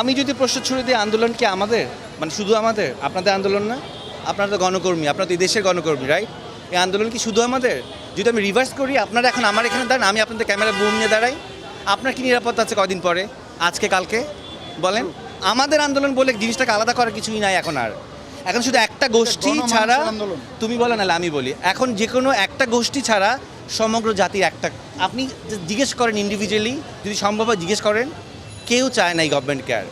আমি যদি প্রশ্ন ছুড়ে দিই আন্দোলন কি আমাদের? মানে শুধু আমাদের? আপনাদের আন্দোলন না? আপনারা তো গণকর্মী আপনারা তো দেশের গণকর্মী রাইট এই আন্দোলন কি শুধু আমাদের? যদি আমি রিভার্স করি আপনারা এখন আমার এখানে দাঁড়ান আমি আপনাদের ক্যামেরা বুম নিয়ে দাঁড়াই। আপনার কি নিরাপত্তা আছে কদিন পরে? আজকে কালকে? বলেন। আমাদের আন্দোলন বলে জিনিসটাকে আলাদা করার কিছুই নাই এখন আর। এখন শুধু একটা গোষ্ঠী ছাড়া আন্দোলন। তুমি বলো নাহলে আমি বলি। এখন যে কোনো একটা গোষ্ঠী ছাড়া সমগ্র জাতির একটা আপনি জিজ্ঞেস করেন ইন্ডিভিজুয়ালি যদি সম্ভব হয় জিজ্ঞেস করেন। কেউ চায় না এই গভর্নমেন্ট কেয়ার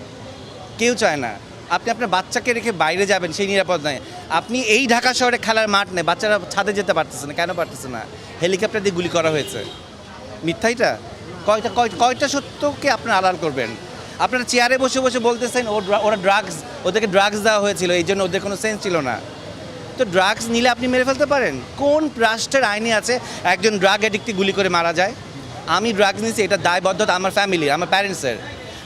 কেউ চায় না। আপনি আপনার বাচ্চাকে রেখে বাইরে যাবেন, সেই নিরাপদ নয় আপনি এই ঢাকা শহরে খেলার মাঠ নেই, বাচ্চারা ছাদে যেতে পারতেছে না, কেন পারতেছে না? হেলিকপ্টার দিয়ে গুলি করা হয়েছে। মিথ্যাইটা কয়টা কয়- কয়টা সত্যকে আপনার আড়াল করবেন? আপনারা চেয়ারে বসে বসে বলতেছেন, ওরা ড্রাগস ওদেরকে ড্রাগস দেওয়া হয়েছিল, এই জন্য ওদের কোনো সেন্স ছিল না। তো ড্রাগস নিলে আপনি মেরে ফেলতে পারেন। কোন রাষ্ট্রের আইনে আছে একজন ড্রাগ অ্যাডিক্টে গুলি করে মারা যায়? আমি ড্রাগস নিয়েছি, এটা দায়বদ্ধতা আমার ফ্যামিলি আমার প্যারেন্টসের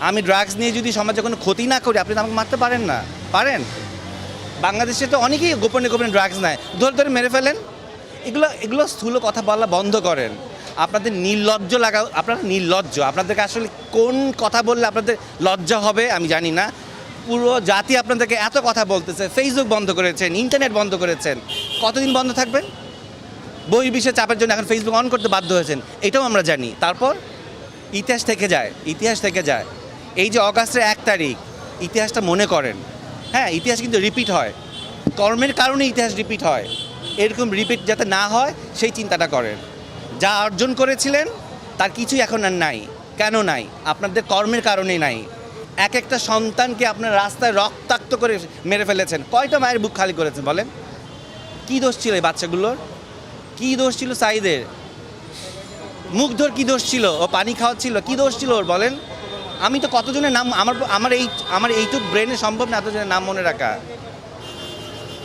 আমি ড্রাগস নিয়ে যদি সমাজে কোনো ক্ষতি না করি, আপনি তো আমাকে মারতে পারেন না। পারেন। বাংলাদেশে তো অনেকেই গোপনে গোপনে ড্রাগস নেয়। ধরে ধরে মেরে ফেলেন। এগুলো এগুলো স্থূল কথা বলা বন্ধ করেন। আপনাদের নির্লজ্জ লাগা, আপনারা নির্লজ্জ। আপনাদেরকে আসলে কোন কথা বললে আপনাদের লজ্জা হবে, আমি জানি না। পুরো জাতি আপনাদেরকে এত কথা বলতেছে ফেসবুক বন্ধ করেছেন ইন্টারনেট বন্ধ করেছেন। কতদিন বন্ধ থাকবেন? বহির্বিশ্বের চাপের জন্য এখন ফেসবুক অন করতে বাধ্য হয়েছেন। এটাও আমরা জানি। তারপর ইতিহাস থেকে যায়, ইতিহাস থেকে যায়। এই যে অগাস্টের এক তারিখ, ইতিহাসটা মনে করেন। হ্যাঁ ইতিহাস কিন্তু রিপিট হয়। কর্মের কারণে ইতিহাস রিপিট হয়। এরকম রিপিট যাতে না হয়, সেই চিন্তাটা করেন। যা অর্জন করেছিলেন, তার কিছুই এখন আর নাই। কেন নাই? আপনাদের কর্মের কারণেই নাই। এক একটা সন্তানকে আপনার রাস্তায় রক্তাক্ত করে মেরে ফেলেছেন। কয়টা মায়ের বুক খালি করেছেন বলেন? কী দোষ ছিল এই বাচ্চাগুলোর? কী দোষ ছিল সাইদের? মুগ্ধর কী দোষ ছিল? ও পানি খাওয়াচ্ছিল, কী দোষ ছিল ওর বলেন? আমি তো কতজনের নাম, আমার আমার এই, আমার এইটুক ব্রেনে সম্ভব না এতজনের নাম মনে রাখা।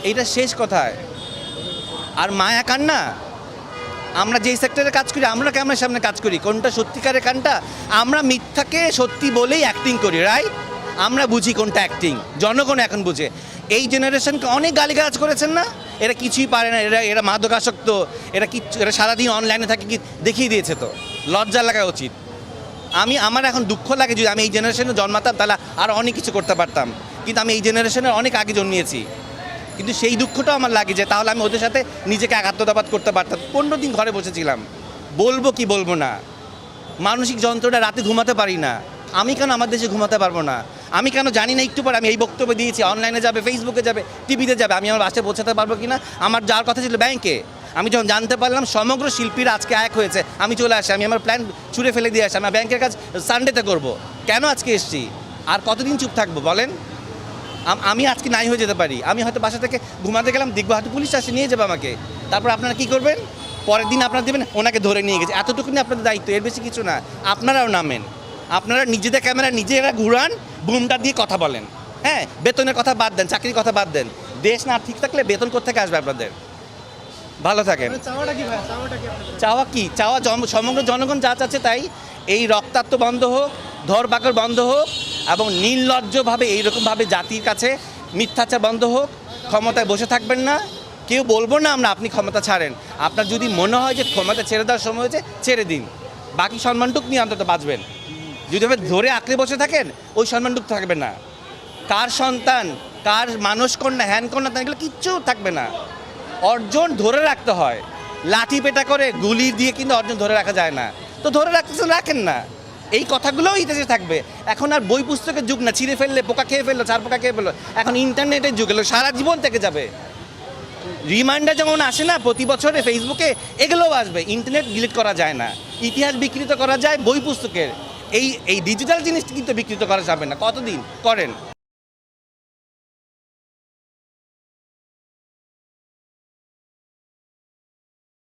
এইটা শেষ কথায়। আর মায়া কান্না? আমরা যেই সেক্টরে কাজ করি, আমরা ক্যামেরার সামনে কাজ করি? কোনটা সত্যিকারের কানটা আমরা মিথ্যাকে সত্যি বলেই অ্যাক্টিং করি রাইট আমরা বুঝি কোনটা অ্যাক্টিং জনগণ এখন বুঝে। এই জেনারেশনকে অনেক গালিগালাজ করেছেন না? এরা কিছুই পারে না। এরা এরা মাদকাসক্ত। এরা কিচ্ছু, এরা সারাদিন অনলাইনে থাকে কি, দেখিয়ে দিয়েছে তো। লজ্জা লাগা উচিত। আমি, আমার এখন দুঃখ লাগে যদি আমি এই জেনারেশনে জন্মাতাম, তাহলে আর অনেক কিছু করতে পারতাম। কিন্তু আমি এই জেনারেশনের অনেক আগে জন্মিয়েছি। কিন্তু সেই দুঃখটাও আমার লাগে যে তাহলে আমি ওদের সাথে নিজেকে একাত্মতাবাদ করতে পারতাম। পনেরো দিন ঘরে বসেছিলাম। বলব কি বলব না। মানসিক যন্ত্রটা রাতে ঘুমাতে পারি না। আমি কেন আমার দেশে ঘুমাতে পারব না? আমি কেন জানি না একটু পরে আমি এই বক্তব্য দিয়েছি। অনলাইনে যাবে ফেসবুকে যাবে টিভিতে যাবে, আমি আমার বাসায় পৌঁছাতে পারব কি না আমার যাওয়ার কথা ছিল ব্যাংকে আমি যখন জানতে পারলাম সমগ্র শিল্পীরা আজকে এক হয়েছে, আমি চলে আসি, আমি আমার প্ল্যান ছুঁড়ে ফেলে দিয়ে আসি আমি ব্যাংকের কাজ সানডেতে করব। কেন আজকে এসছি? আর কতদিন চুপ থাকব বলেন? আমি আজকে নাই হয়ে যেতে পারি। আমি হয়তো বাসা থেকে ঘুমাতে গেলাম দেখব হয়তো পুলিশ আসে, নিয়ে যাবে আমাকে। তারপর আপনারা কি করবেন? পরের দিন আপনারা দেবেন, ওনাকে ধরে নিয়ে গেছে। এতটুকুনি আপনাদের দায়িত্ব, এর বেশি কিছু না। আপনারাও নামেন। আপনারা নিজেদের ক্যামেরা নিজেরা ঘুরান বুমটা দিয়ে কথা বলেন। হ্যাঁ বেতনের কথা বাদ দেন, চাকরির কথা বাদ দেন। দেশ না ঠিক থাকলে বেতন কোথেকে আসবে আপনাদের? ভালো থাকেন? চাওয়া কি? চাওয়া সমগ্র জনগণ যা চাচ্ছে তাই। এই রক্তাক্ত বন্ধ হোক ধরপাকড় বন্ধ হোক এবং নির্লজ্জভাবে এইরকমভাবে জাতির কাছে মিথ্যাচার বন্ধ হোক ক্ষমতায় বসে থাকবেন না। কেউ বলব না আমরা আপনি ক্ষমতা ছাড়েন। আপনার যদি মনে হয় যে ক্ষমতা ছেড়ে দেওয়ার সময় হয়েছে ছেড়ে দিন। বাকি সম্মানটুক নিয়ে অন্তত বাঁচবেন। যদি ধরে আঁকড়ে বসে থাকেন ওই সম্মানটুক থাকবে না। কার সন্তান কার মানুষ কন্যা হ্যান কন্যা এগুলো কিচ্ছু থাকবে না। অর্জন ধরে রাখতে হয়। লাঠি পেটা করে গুলি দিয়ে কিন্তু অর্জন ধরে রাখা যায় না। তো ধরে রাখতেছেন রাখেন না। এই কথাগুলোও ইতিহাসে থাকবে। এখন আর বই পুস্তকের যুগ না। ছিঁড়ে ফেললে, পোকা খেয়ে ফেলল চার পোকা খেয়ে ফেলল। এখন ইন্টারনেটের যুগ এলো, সারা জীবন থেকে যাবে। রিমাইন্ডার যেমন আসে না, প্রতি বছরে ফেসবুকে, এগুলোও আসবে। ইন্টারনেট ডিলিট করা যায় না। ইতিহাস বিকৃত করা যায়, বই পুস্তকের। এই এই ডিজিটাল জিনিসটি কিন্তু বিকৃত করা যাবে না। কতদিন? করেন।